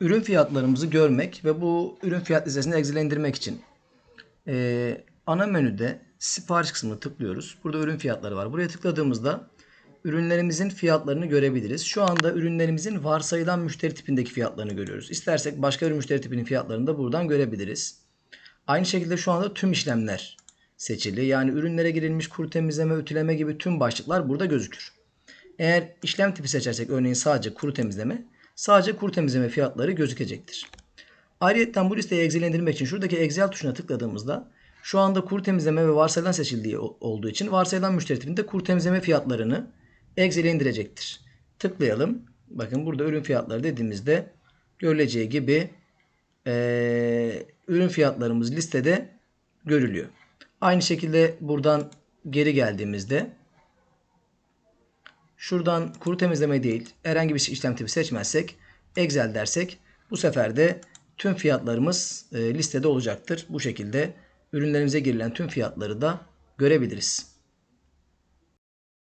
ürün fiyatlarımızı görmek ve bu ürün fiyat listesini Excel'e için e, ana menüde sipariş kısmını tıklıyoruz. Burada ürün fiyatları var. Buraya tıkladığımızda ürünlerimizin fiyatlarını görebiliriz. Şu anda ürünlerimizin varsayılan müşteri tipindeki fiyatlarını görüyoruz. İstersek başka bir müşteri tipinin fiyatlarını da buradan görebiliriz. Aynı şekilde şu anda tüm işlemler seçili. Yani ürünlere girilmiş kuru temizleme, ütüleme gibi tüm başlıklar burada gözükür. Eğer işlem tipi seçersek örneğin sadece kuru temizleme, sadece kuru temizleme fiyatları gözükecektir. Ayrıca bu listeyi Excel'e indirmek için şuradaki Excel tuşuna tıkladığımızda şu anda kuru temizleme ve varsayılan seçildiği olduğu için varsayılan müşteri tipinde kuru temizleme fiyatlarını Excel'e indirecektir. Tıklayalım. Bakın burada ürün fiyatları dediğimizde görüleceği gibi ee, ürün fiyatlarımız listede görülüyor. Aynı şekilde buradan geri geldiğimizde şuradan kuru temizleme değil herhangi bir işlem tipi seçmezsek Excel dersek bu sefer de tüm fiyatlarımız e, listede olacaktır. Bu şekilde ürünlerimize girilen tüm fiyatları da görebiliriz.